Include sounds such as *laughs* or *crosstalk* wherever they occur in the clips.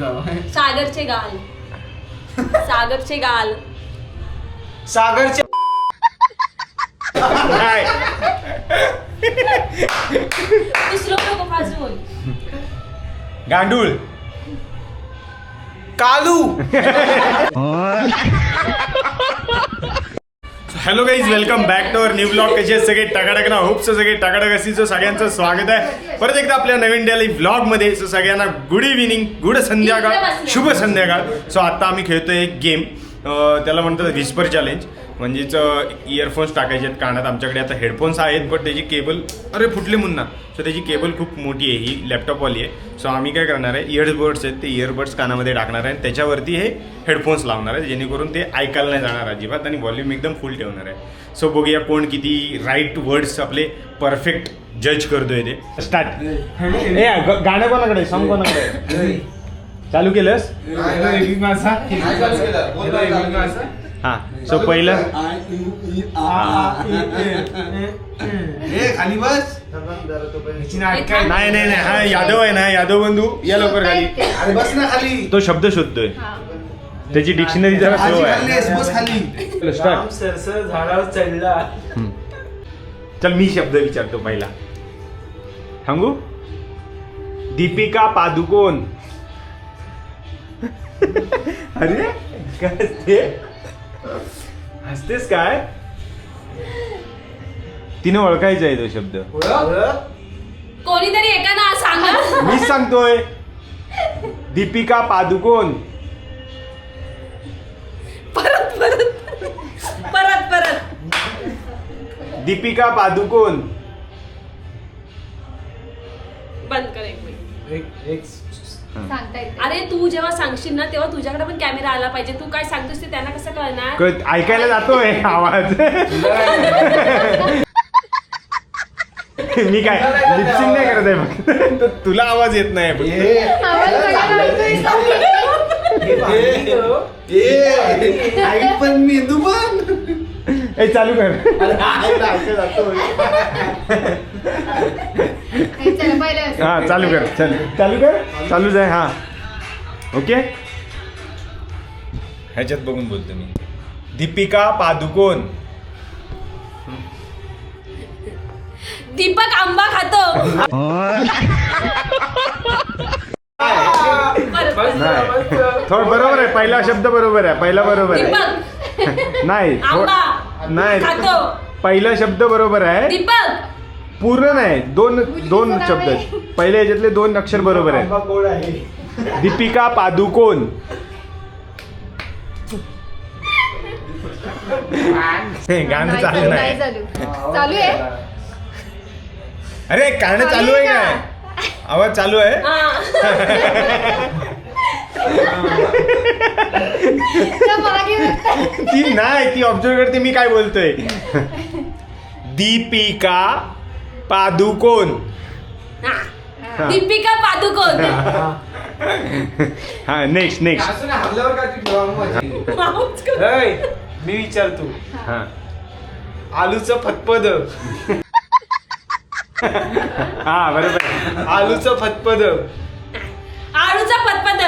सागरचे गाल. सागरचे गाल. सागरचे काय दुसरं नको फास्ट बोल गांडूळ. कालू. *laughs* Hello guys welcome back to our new blog कसे सगळे? टकाटक ना होप सगळे. टकाटक असतील सो सगळ्यांचं स्वागत आहे. परत एकदा आपल्या नवीन डेली ब्लॉगमध्ये सो सगळ्यांना गुड इव्हिनिंग गुड संध्याकाळ शुभ संध्याकाळ. सो आता आम्ही खेळतोय एक गेम त्याला म्हणतात व्हिस्पर चॅलेंज म्हणजेच इयरफोन्स टाकायचे आहेत कानात आमच्याकडे आता हेडफोन्स आहेत बट त्याची केबल अरे फुटले मुन्ना सो त्याची केबल खूप मोठी आहे ही लॅपटॉपवाली आहे सो आम्ही काय करणार आहे इयरबड्स आहेत ते इयरबड्स कानामध्ये टाकणार आहे त्याच्यावरती हे हेडफोन्स लावणार आहे जेणेकरून ते ऐकायला नाही जाणार अजिबात आणि व्हॉल्यूम एकदम फुल ठेवणार आहे सो बघूया कोण किती राईट वर्ड्स आपले परफेक्ट जज करतोय ते स्टार्ट गाणं कोणाकडे सॉन्ग कोणाकडे चालू केलंस? हा सो पहिलं? खाली बस. नाही नाही नाही. हा यादव आहे ना यादव बंधू. या लवकर खाली. अरे बस ना खाली. तो शब्द शोधतोय. त्याची डिक्शनरी जरा स्लो खाल्लीस, आहे चल मी शब्द विचारतो पहिला. सांगू दीपिका पादुकोण. अरे काय हसते हसतेस काय? तिने ओळखायचा आहे तो शब्द. कोणीतरी एका ना सांगा. मीच सांगतोय. दीपिका पादुकोण. परत परत परत परत. दीपिका पादुकोण. बंद कर एक मिनिट. सांगता येते. अरे तू जेव्हा सांगशील ना तेव्हा तुझ्याकडे पण कॅमेरा आला पाहिजे. तू काय सांगतोस ते त्यांना कसं कळणार? क- ऐकायला जातोय आवाज. मी काय लिपसिंग नाही करत आहे फक्त. तुला आवाज येत नाही फक्त. आवाज आई पण मेंदू पण. ए चालू कर. हे चला पहिलं असं. हा चालू कर चल. चालू कर. चालूच आहे हा. ओके? ह्याच्यात बघून बोलतो मी. दीपिका पादुकोण. दीपक आंबा खातो. नाही. थोड बरोबर आहे. पहिला शब्द बरोबर आहे. पहिला बरोबर आहे. दीपक. नाही थो- आंबा. नाही. खातो. पहिला शब्द बरोबर आहे. दीपक. पूर्ण नाही दोन दोन शब्द आहे. आहेत. पहिल्या याच्यातले दोन अक्षर बरोबर आहे गोड आहे. दीपिका पादुकोण. हे गाणं चालू नाही. चालू चालू आहे? अरे गाणं चालू आहे काय? आवाज चालू आहे? हा. मागे. ती नाही ती ऑब्झर्व करते मी काय बोलतोय? दीपिका पादुकोण. हा. दीपिका पादुकोण. हा. नेक्स्ट नेक्स्ट असं ना हल्ल्यावर काय ती ठेवा मग. माऊच कर. ऐ, मी विचारतो. हा. आलूचं फतपद. हा बरोबर. आहे. आलूचं फतपद. आळूचा पतपत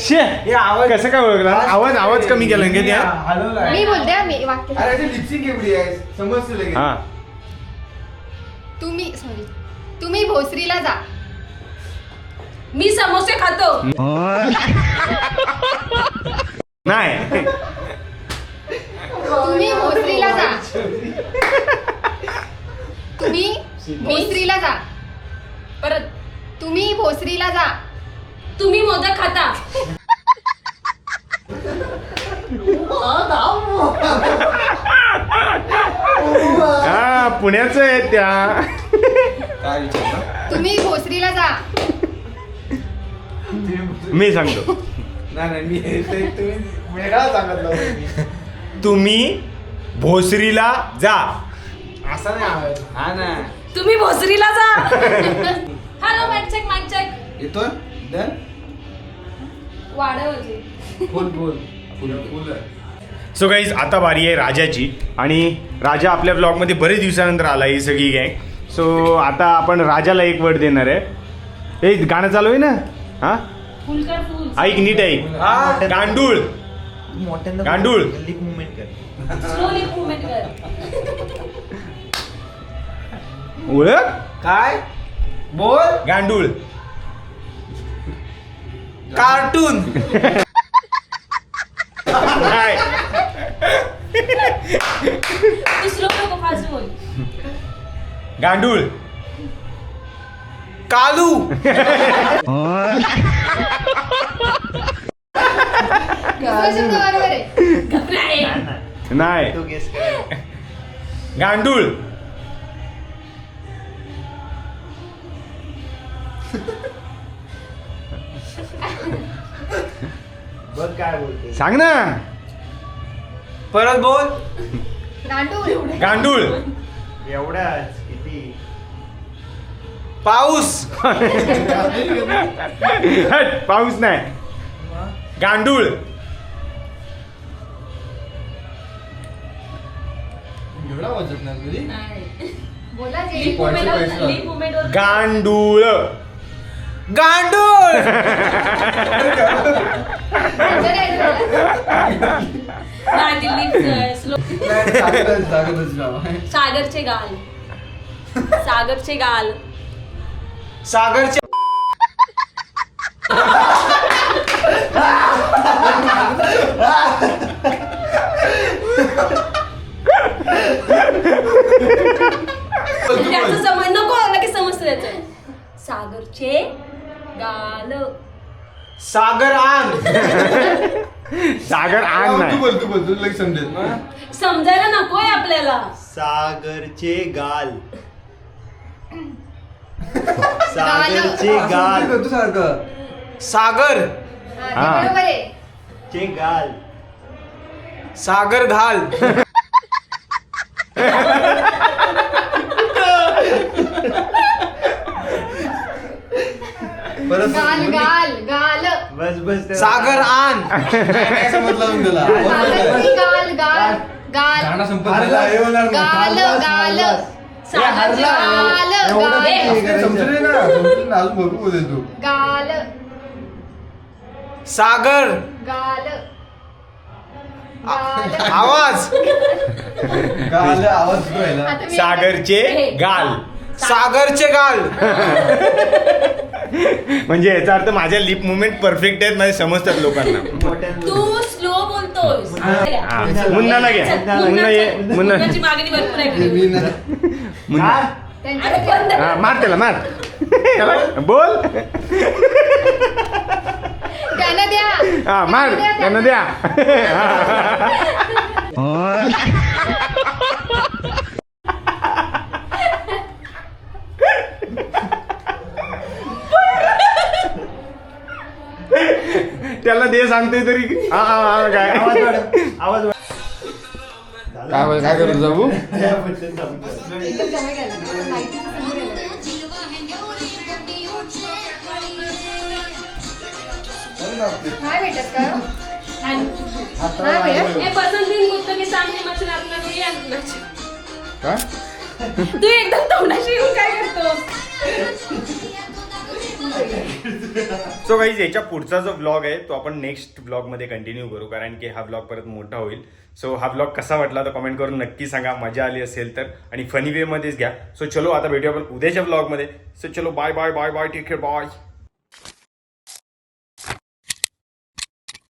शे, हे आवाज कसं काय ओळखला? आवाज आवाज कमी केला का त्या हलवलाय. मी बोलते हा, मी वाक्य अरे लिपसिंग एवढी आहे. समजते लगेच. हा. सॉरी तुम्ही भोसरीला जा. मी समोसे खातो. नाही. तुम्ही भोसरीला जा. तुम्ही भोसरीला जा. परत. तुम्ही भोसरीला जा. तुम्ही मोदक खाता. हा पुण्याचं आहे त्या. काय विचारलं? तुम्ही भोसरीला जा. मी सांगतो. नाही नाही मी ते तुम्ही वेगळा सांगितलं होतं. मी. तुम्ही भोसरीला जा. असा नाही हा ना. तुम्ही भोसरीला जा. *laughs* Hello mike check mike check येतोय? Done? Full full. So guys आता बारी आहे राजाची. आणि राजा आपल्या ब्लॉगमध्ये बरेच दिवसानंतर आला ही सगळी गँग सो आता आपण राजाला एक वर्ड देणार आहे. ए गाणं चालू आहे ना? हां? फुल कर फुल. ऐक नीट ऐक. हा. गांडूळ. गांडूळ. लिप मुवमेंट कर. स्लोली मुवमेंट कर. ओळख? काय? बोल. गांडूळ. कार्टून. काय? *laughs* गांडूळ. कालू. दुसरा शब्द बरोबर आहे नाही. नाही तो गेस कर गांडूळ. बघ काय बोलते. सांग ना. परत बोल. गांडूळ. गांडूळ. एवढाच किती पाऊस. हट, पाऊस नाही. गांडूळ. एवढा वाजत नाही कधी नाही. बोला जे लिप पैसे- मुवमेंट पैसे. लिप मुवमेंट वर गांडूळ. गांडूळ. answer आहे तुला. नाही ते लिप स्लो सागरचे गाल. सागरचे गाल. सागरचे त्याचं समज नको लगेच समजतं त्याचं. सागरचे गाल. सागर आण सागर आण तू नाही. बोल तू बोल तुला लगेच समजेल. समजायला नकोय आपल्याला. सागरचे गाल. सागरचे गाल. तू सारखं. सागर. हा, ते हा. बरोबर आहे चे गाल. सागर घाल. परत गाल गाल गाल. बस सागर आण. काय सागरची गाल गाल गाल. गाणं संपत आलं. गाल गाल गाल गाल एवढं गाल. किती करायचं? समजले ना समजले ना. अजून भरपूर बोलेल तू. गाल. सागर. गाल. गाल. आवाज. गाल आवाज येतो याला. आता मी- सागरचे गाल. सागरचे गाल. म्हणजे याचा अर्थ माझ्या लिप मुवमेंट परफेक्ट आहेत माझे समजतात लोकांना. तू स्लो बोलतोस. हा. मुन्नाला घे मुन्ना ये. मुन्ना मुन्नाची मागणी भरपूर आहे. मी घरी. ना- मुन्ना. अरे बंद कर. हा, मार त्याला मार. त्याला? बोल. त्यांना द्या. हा मार. त्यांना द्या. त्याला दे सांगतोय तरी. हा, हा, हा, काय? आवाज वाढव. आवाज वाढव. काय बोल- काय करतो जाऊ? सांगतो. एकदम जवळ गेला. लाईटीचं समोर गेलं. काय भेटत का आणि काय भेटत हे पसंतीन गुप्त की सामने मचून आपल्याला ये अन्नाची. काय तू एकदम तोंडाशी येऊन काय करतोस *laughs* सो काही याच्या पुढचा जो ब्लॉग आहे तो आपण नेक्स्ट ब्लॉगमध्ये कंटिन्यू करू कारण की हा ब्लॉग परत मोठा होईल. सो हा ब्लॉग कसा वाटला तर कमेंट करून नक्की सांगा. मजा आली असेल तर. आणि फनी वेमध्येच घ्या. सो चलो आता भेटूया आपण उद्याच्या ब्लॉगमध्ये सो चलो bye bye bye bye take care bye